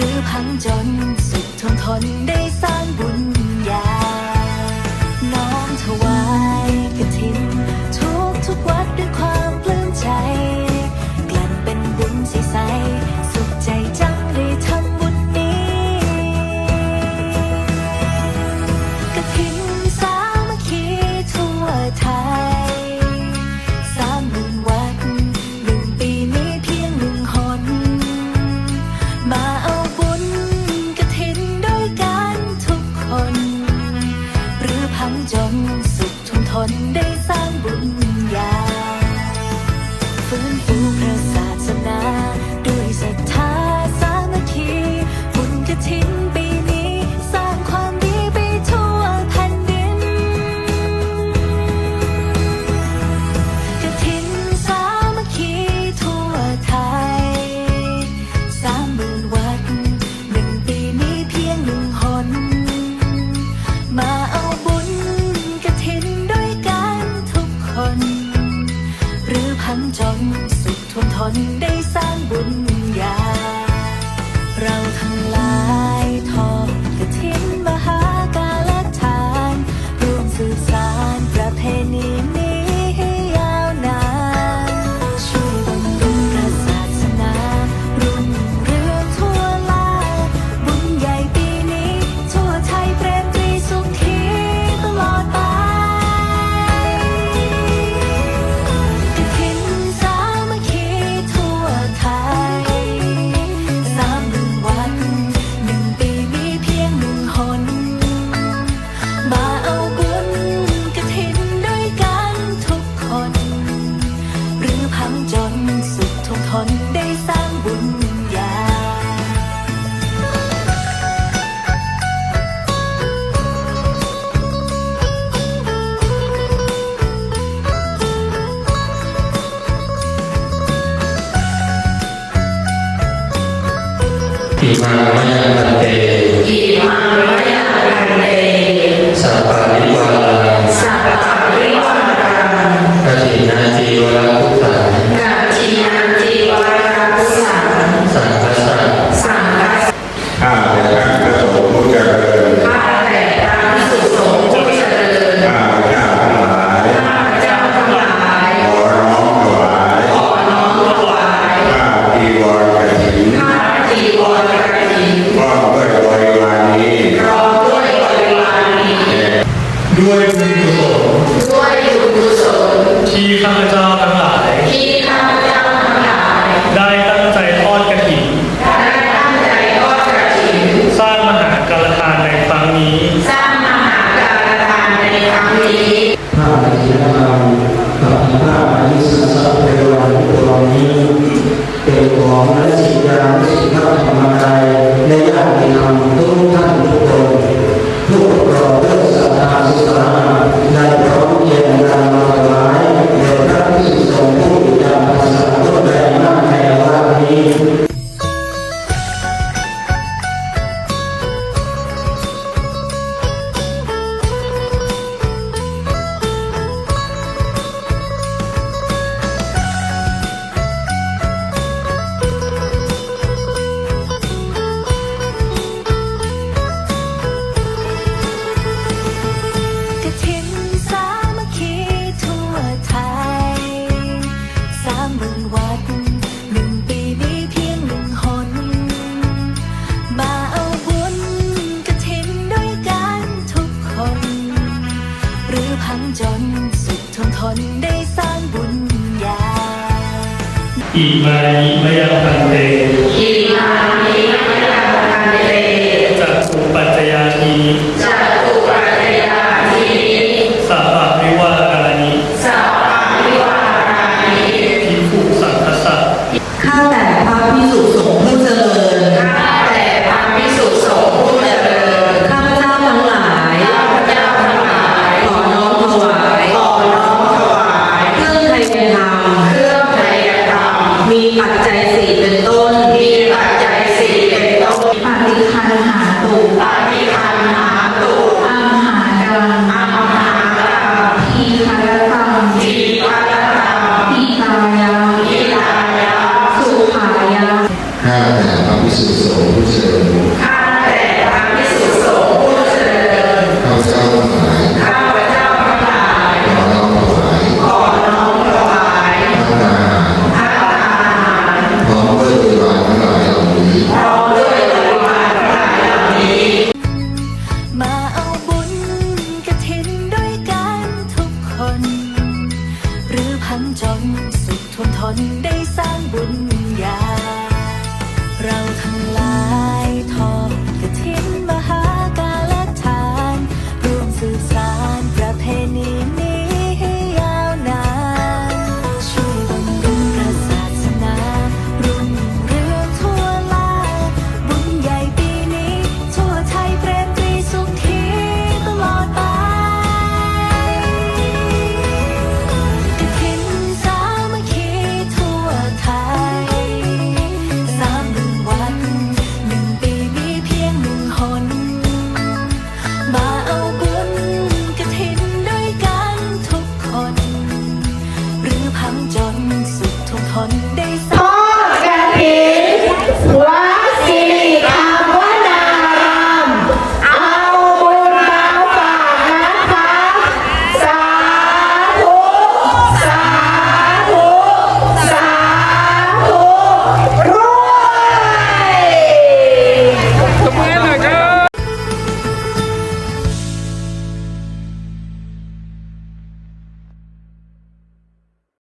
หรือพังจน สุดทนทนได้สร้างบุญ Ooh. ขันจน สุขทนทนได้สร้างบุญ อิมายะกันเตอิมายะกันเตสัพพะริวารังสัพพะริวารังกัจจินาจีวรพุทธังกัจจินาจีวรพุทธังสังฆสังสังฆข้าแต่ข้าพระสงฆ์ผู้เจริญ ของพระสิยาพระสิทธธรรมกายในญาติธรรมทุกท่านทุกคนทุกครอเพื่อศรัทธาสุสาในพร้อมเย็นนามถลายเด่พระพิสุสงฆ์ผู้ปิดาภาษาทุกแรงมากในวันนี้ คนได้สร้างบุญญาอิมานิมยังพันเต